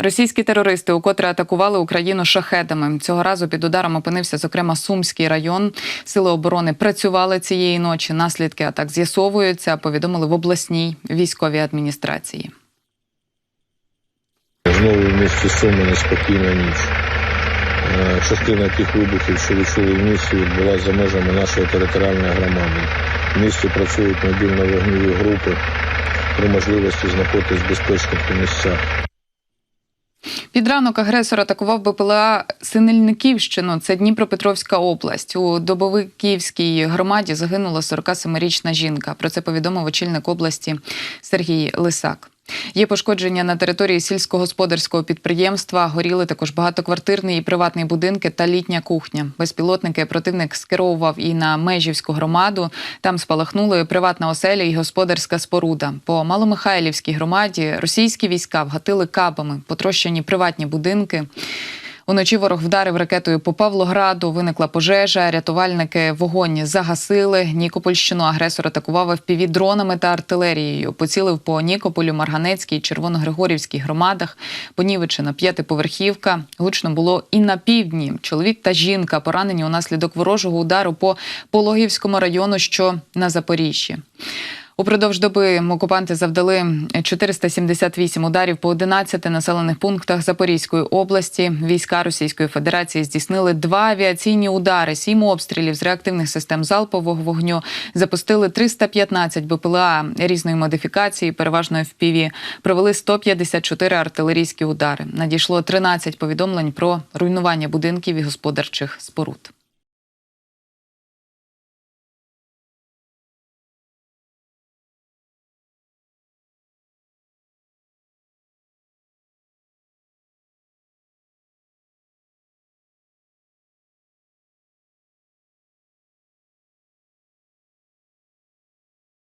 Російські терористи укотре атакували Україну шахедами. Цього разу під ударом опинився, зокрема, Сумський район. Сили оборони працювали цієї ночі. Наслідки атак з'ясовуються. Повідомили в обласній військовій адміністрації. Знову в місті Суми неспокійна ніч. Е, Частина тих вибухів, що відчули в місті, відбулася за межами нашої територіальної громади. В місті працюють мобільно-вогневі групи при можливості знаходитись в безпечних місцях. Під ранок агресор атакував БПЛА Синельниківщину. Це Дніпропетровська область. У Добовиківській громаді загинула 47-річна жінка. Про це повідомив очільник області Сергій Лисак. Є пошкодження на території сільськогосподарського підприємства. Горіли також багатоквартирні і приватні будинки та літня кухня. Безпілотники противник скеровував і на Межівську громаду. Там спалахнули приватна оселя і господарська споруда. По Маломихайлівській громаді російські війська вгатили кабами, потрощені приватні будинки. Уночі ворог вдарив ракетою по Павлограду. Виникла пожежа. Рятувальники вогонь загасили. Нікопольщину агресор атакував fpv дронами та артилерією. Поцілив по Нікополю, Марганецькій, Червоногригорівській громадах. Понівечена п'ятиповерхівка. Гучно було і на півдні. Чоловік та жінка поранені унаслідок ворожого удару по Пологівському району, що на Запоріжжі. Упродовж доби окупанти завдали 478 ударів по 11 населених пунктах Запорізької області. Війська Російської Федерації здійснили два авіаційні удари, сім обстрілів з реактивних систем залпового вогню. Запустили 315 БПЛА різної модифікації, переважно FPV. Провели 154 артилерійські удари. Надійшло 13 повідомлень про руйнування будинків і господарчих споруд.